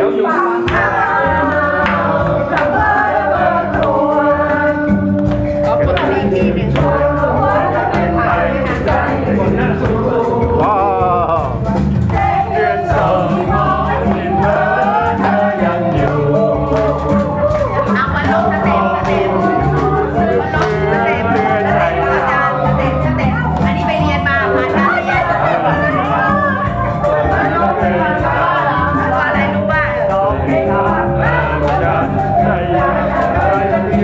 Yok yok.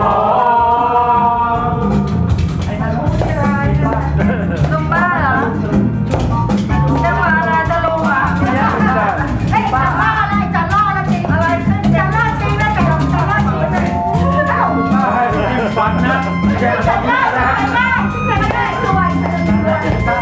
มองไอ้ทะลุที่ไรลุงบ้าเหรอจะมาอะไวจะลงอะเฮ้ยจะล่ออะไรจะล่อแล้วจริงอะไรขึ้นจะล่อจริงนะจะล่อจะล่อจริงนะเอ้าให้ผมฟันนะจะล่อจะล่อจะล่อสวยสวย